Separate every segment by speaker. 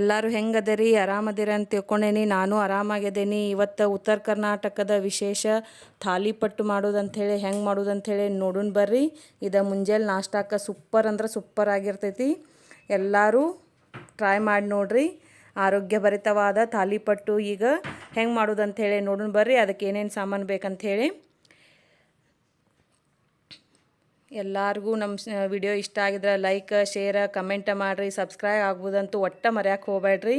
Speaker 1: ಎಲ್ಲರೂ ಹೆಂಗದರಿ? ಆರಾಮದಿರ ಅಂತ ತಿಳ್ಕೊಂಡೇನಿ. ನಾನು ಆರಾಮಾಗಿದ್ದೇನೆ ಇವತ್ತು ಉತ್ತರ ಕರ್ನಾಟಕದ ವಿಶೇಷ ಥಾಲಿಪಟ್ಟು ಮಾಡೋದು ಅಂಥೇಳಿ ಹೆಂಗೆ ಮಾಡೋದು ಅಂಥೇಳಿ ನೋಡೋಣ ಬರ್ರಿ. ಇದು ಮುಂಜಾನೆ ನಾಷ್ಟಾಕ ಸೂಪರ್ ಅಂದ್ರೆ ಸೂಪರ್ ಆಗಿರ್ತೈತಿ. ಎಲ್ಲರೂ ಟ್ರೈ ಮಾಡಿ ನೋಡ್ರಿ. ಆರೋಗ್ಯಭರಿತವಾದ ಥಾಲಿಪಟ್ಟು ಈಗ ಹೆಂಗೆ ಮಾಡೋದು ಅಂಥೇಳಿ ನೋಡೋಣ ಬರ್ರಿ. ಅದಕ್ಕೆ ಏನೇನು ಸಾಮಾನು ಬೇಕಂಥೇಳಿ. ಎಲ್ಲರಿಗೂ ನಮ್ಮ ವಿಡಿಯೋ ಇಷ್ಟ ಆಗಿದ್ರೆ ಲೈಕ್ ಶೇರ್ ಕಮೆಂಟ್ ಮಾಡಿರಿ. ಸಬ್ಸ್ಕ್ರೈಬ್ ಆಗ್ಬೋದಂತೂ ಒಟ್ಟ ಮರ್ಯಾಕೆ ಹೋಗ್ಬೇಡ್ರಿ.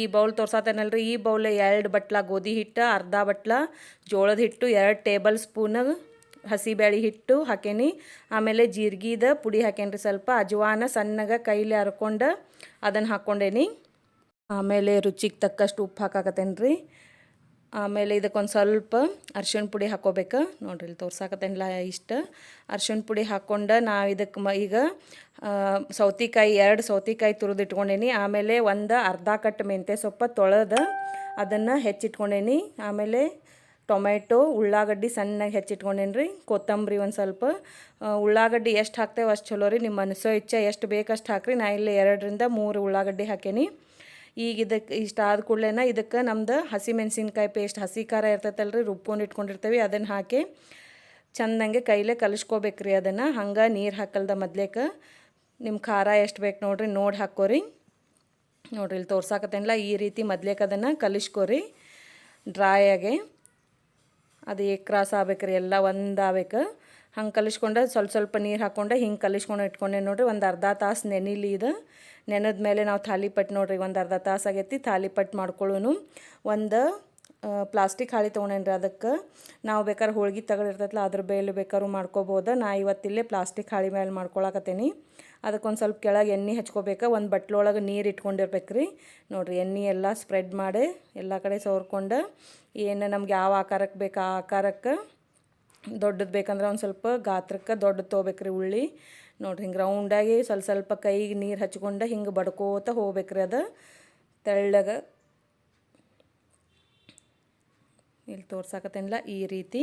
Speaker 1: ಈ ಬೌಲ್ ತೋರ್ಸತ್ತೇನಲ್ರಿ ಈ ಬೌಲ್ ಎರಡು ಬಟ್ಲ ಗೋಧಿ ಹಿಟ್ಟು, ಅರ್ಧ ಬಟ್ಲ ಜೋಳದ ಹಿಟ್ಟು, ಎರಡು ಟೇಬಲ್ ಸ್ಪೂನ್ ಹಸಿಬೇಳೆ ಹಿಟ್ಟು ಹಾಕೇನಿ. ಆಮೇಲೆ ಜೀರಿಗೆದ ಪುಡಿ ಹಾಕೇನ್ರಿ ಸ್ವಲ್ಪ. ಅಜವಾನ ಸಣ್ಣಗೆ ಕೈಲಿ ಹರ್ಕೊಂಡು ಅದನ್ನು ಹಾಕ್ಕೊಂಡೇನಿ ಆಮೇಲೆ ರುಚಿಗೆ ತಕ್ಕಷ್ಟು ಉಪ್ಪು ಹಾಕಾಕತ್ತೇನೆ ಆಮೇಲೆ ಇದಕ್ಕೊಂದು ಸ್ವಲ್ಪ ಅರ್ಶಿಣ ಪುಡಿ ಹಾಕೋಬೇಕು. ನೋಡ್ರಿ ಇಲ್ಲಿ ತೋರ್ಸಾಕತ್ತೇನಿಲ್ಲ ಇಷ್ಟು. ಅರ್ಶಿಣ ಪುಡಿ ಹಾಕ್ಕೊಂಡು ನಾವು ಇದಕ್ಕೆ ಮ ಈಗ ಸೌತಿಕಾಯಿ, ಎರಡು ಸೌತಿಕಾಯಿ ತುರಿದಿಟ್ಕೊಂಡೇನಿ. ಆಮೇಲೆ ಒಂದು ಅರ್ಧ ಕಟ್ಟು ಮೆಂತ್ಯ ಸೊಪ್ಪ ತೊಳೆದು ಅದನ್ನು ಹೆಚ್ಚಿಟ್ಕೊಂಡೇನಿ. ಆಮೇಲೆ ಟೊಮೆಟೊ ಉಳ್ಳಾಗಡ್ಡಿ ಸಣ್ಣಗೆ ಹೆಚ್ಚಿಟ್ಕೊಂಡೇನಿ ರೀ ಕೊತ್ತಂಬರಿ ಒಂದು ಸ್ವಲ್ಪ. ಉಳ್ಳಾಗಡ್ಡಿ ಎಷ್ಟು ಹಾಕ್ತೇವೆ ಅಷ್ಟು ಚಲೋ ರೀ. ನಿಮ್ಮ ಮನಸ್ಸೋ ಇಚ್ಛೆ ಎಷ್ಟು ಬೇಕಷ್ಟು ಹಾಕ್ರಿ. ನಾ ಇಲ್ಲಿ ಎರಡರಿಂದ ಮೂರು ಉಳ್ಳಾಗಡ್ಡಿ ಹಾಕೇನಿ. ಈಗ ಇದಕ್ಕೆ ಇಷ್ಟ ಆದ ಕೂಡಲೇನ ಇದಕ್ಕೆ ನಮ್ದು ಹಸಿ ಮೆಣಸಿನ್ಕಾಯಿ ಪೇಸ್ಟ್ ಹಸಿ ಖಾರ ಇರ್ತೈತಲ್ಲ ರೀ ರುಬ್ಕೊಂಡು ಇಟ್ಕೊಂಡಿರ್ತೀವಿ. ಅದನ್ನು ಹಾಕಿ ಚಂದಂಗೆ ಕೈಲೇ ಕಲಿಸ್ಕೋಬೇಕ್ರಿ ಅದನ್ನು. ಹಂಗೆ ನೀರು ಹಾಕಲ್ದ ಮೊದ್ಲೇಕ ನಿಮ್ಮ ಖಾರ ಎಷ್ಟು ಬೇಕು ನೋಡ್ರಿ, ನೋಡಿ ಹಾಕೋರಿ. ನೋಡ್ರಿ ಇಲ್ಲಿ ತೋರ್ಸಾಕತ್ತೇನಿಲ್ಲ ಈ ರೀತಿ ಮೊದ್ಲೇಕ ಅದನ್ನು ಕಲಿಸ್ಕೋರಿ. ಡ್ರಾಯಾಗೆ ಅದು ಏಕ್ರಾಸ್ ರೀ ಎಲ್ಲ ಒಂದು ಆಗ್ಬೇಕು. ಹಂಗೆ ಕಲಿಸ್ಕೊಂಡು, ಸ್ವಲ್ಪ ಸ್ವಲ್ಪ ನೀರು ಹಾಕ್ಕೊಂಡು ಹಿಂಗೆ ಕಲಿಸ್ಕೊಂಡು ಇಟ್ಕೊಂಡೆ ನೋಡಿರಿ, ಒಂದು ಅರ್ಧ ತಾಸು ನೆನಿಲಿ ಇದು. ನೆನೆದ ಮೇಲೆ ನಾವು ಥಾಲಿಪಟ್ಟು ನೋಡ್ರಿ, ಒಂದು ಅರ್ಧ ತಾಸು ಆಗೈತಿ ಥಾಲಿಪಟ್ಟು ಮಾಡ್ಕೊಳ್ಳೋನು. ಒಂದು ಪ್ಲಾಸ್ಟಿಕ್ ಹಾಳಿ ತೊಗೊಂಡೇನ್ರಿ ಅದಕ್ಕೆ. ನಾವು ಬೇಕಾದ್ರೆ ಹೋಳ್ಗೆ ತಗೊಂಡಿರ್ತೈತಲ್ಲ ಅದ್ರ ಬೇಲೆ ಬೇಕಾದ್ರೂ ಮಾಡ್ಕೋಬೋದು. ನಾ ಇವತ್ತಿಲ್ಲೇ ಪ್ಲಾಸ್ಟಿಕ್ ಹಾಳಿ ಮೇಲೆ ಮಾಡ್ಕೊಳಕತ್ತೀನಿ. ಅದಕ್ಕೊಂದು ಸ್ವಲ್ಪ ಕೆಳಗೆ ಎಣ್ಣೆ ಹಚ್ಕೋಬೇಕು, ಒಂದು ಬಟ್ಲೊಳಗೆ ನೀರು ಇಟ್ಕೊಂಡಿರ್ಬೇಕು ರೀ ನೋಡಿರಿ, ಎಣ್ಣೆ ಎಲ್ಲ ಸ್ಪ್ರೆಡ್ ಮಾಡಿ, ಎಲ್ಲ ಕಡೆ ಸೋರ್ಕೊಂಡು ಏನು ನಮ್ಗೆ ಯಾವ ಆಕಾರಕ್ಕೆ ಬೇಕು ಆ ಆಕಾರಕ್ಕೆ ದೊಡ್ಡದು ಬೇಕಂದ್ರೆ ಒಂದು ಸ್ವಲ್ಪ ಗಾತ್ರಕ್ಕೆ ದೊಡ್ಡದು ತೊಗೋಬೇಕ್ರಿ ಉಳ್ಳಿ. ನೋಡ್ರಿ ಹಿಂಗೆ ರೌಂಡಾಗಿ ಸ್ವಲ್ಪ ಸ್ವಲ್ಪ ಕೈಗೆ ನೀರು ಹಚ್ಕೊಂಡು ಹಿಂಗೆ ಬಡ್ಕೋತ ಹೋಗ್ಬೇಕ್ರಿ ಅದು. ತೆಳ್ಳಗೆ ಇಲ್ಲಿ ತೋರ್ಸಾಕತ್ತೇನಿಲ್ಲ ಈ ರೀತಿ.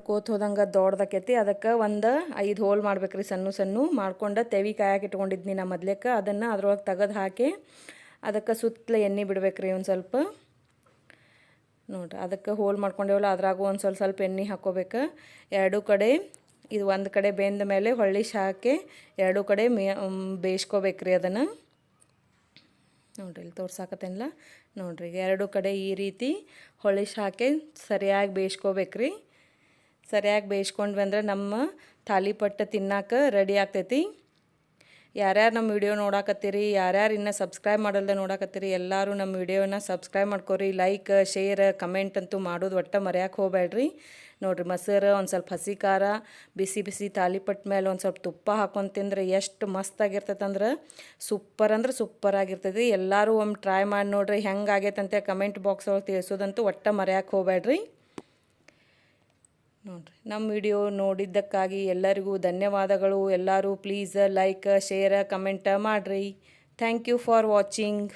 Speaker 1: ಕೋತ್ ಹೋದಂಗೆ ದೊಡ್ಡದಾಕೈತಿ. ಅದಕ್ಕೆ ಒಂದು ಐದು ಹೋಲ್ ಮಾಡ್ಬೇಕ್ರಿ ಸಣ್ಣ ಸಣ್ಣ. ಮಾಡ್ಕೊಂಡು ತೆವಿ ಕಾಯಕ್ಕೆ ಇಟ್ಕೊಂಡಿದ್ನಿ ನಾ ಮೊದ್ಲೇಕ. ಅದನ್ನು ಅದ್ರೊಳಗೆ ತೆಗೆದು ಹಾಕಿ ಅದಕ್ಕೆ ಸುತ್ತಲ ಎಣ್ಣೆ ಬಿಡ್ಬೇಕ್ರಿ ಒಂದು ಸ್ವಲ್ಪ. ನೋಡ್ರಿ, ಅದಕ್ಕೆ ಹೋಲ್ ಮಾಡ್ಕೊಂಡೇವಲ್ಲ, ಅದ್ರಾಗೂ ಒಂದು ಸ್ವಲ್ಪ ಸ್ವಲ್ಪ ಎಣ್ಣೆ ಹಾಕೋಬೇಕು ಎರಡೂ ಕಡೆ, ಇದು ಒಂದು ಕಡೆ ಬೆಂದ ಮೇಲೆ ಹೊಳ್ಳಿ ಹಾಕಿ ಎರಡೂ ಕಡೆ ಮೇ ಬೇಯಿಸ್ಕೋಬೇಕ್ರಿ ಅದನ್ನು. ನೋಡ್ರಿ, ಇಲ್ಲಿ ತೋರ್ಸಾಕತ್ತೇನಿಲ್ಲ ನೋಡ್ರಿ ಎರಡು ಕಡೆ ಈ ರೀತಿ ಹೊಳಿಸ್ ಹಾಕಿ ಸರಿಯಾಗಿ ಬೇಯಿಸ್ಕೋಬೇಕ್ರಿ. ಸರಿಯಾಗಿ ಬೇಯಿಸ್ಕೊಂಡ್ವಿ ಅಂದ್ರೆ ನಮ್ಮ ತಾಲಿಪಟ್ಟು ತಿನ್ನಾಕ ರೆಡಿ ಆಗ್ತೈತಿ. ಯಾರ್ಯಾರು ನಮ್ಮ ವಿಡಿಯೋ ನೋಡಾಕತ್ತೀರಿ, ಯಾರ್ಯಾರು ಇನ್ನೂ ಸಬ್ಸ್ಕ್ರೈಬ್ ಮಾಡಲ್ದೆ ನೋಡಾಕತ್ತೀರಿ, ಎಲ್ಲರೂ ನಮ್ಮ ವಿಡಿಯೋನ ಸಬ್ಸ್ಕ್ರೈಬ್ ಮಾಡ್ಕೊರಿ ಲೈಕ್ ಶೇರ್ ಕಮೆಂಟ್ ಅಂತೂ ಮಾಡೋದು ಒಟ್ಟು ಮರ್ಯಾಕೆ ಹೋಗ್ಬೇಡ್ರಿ ನೋಡ್ರಿ ಮೊಸರು ಒಂದು ಸ್ವಲ್ಪ ಹಸಿ ಖಾರ, ಬಿಸಿ ಬಿಸಿ ತಾಲಿಪಟ್ಟ ಮೇಲೆ ಒಂದು ಸ್ವಲ್ಪ ತುಪ್ಪ ಹಾಕೊಂಡು ತಿಂದರೆ ಎಷ್ಟು ಮಸ್ತ್ ಆಗಿರ್ತೈತೆ ಅಂದ್ರೆ ಸೂಪರ್ ಅಂದ್ರೆ ಸೂಪರ್ ಆಗಿರ್ತೈತಿ. ಎಲ್ಲರೂ ಒಮ್ಮೆ ಟ್ರೈ ಮಾಡಿ ನೋಡ್ರಿ, ಹೆಂಗೆ ಆಗೈತಂತೆ ಕಮೆಂಟ್ ಬಾಕ್ಸ್ ಒಳಗೆ ತಿಳಿಸೋದಂತೂ ಒಟ್ಟು ಮರ್ಯಾಕೆ ಹೋಗ್ಬೇಡ್ರಿ ನೋಡ್ರಿ. ನಮ್ಮ ವಿಡಿಯೋ ನೋಡಿದ್ದಕ್ಕಾಗಿ ಎಲ್ಲರಿಗೂ ಧನ್ಯವಾದಗಳು. ಎಲ್ಲರೂ ಪ್ಲೀಸ್ ಲೈಕ್ ಶೇರ್ ಕಮೆಂಟ್ ಮಾಡಿರಿ. Thank you for watching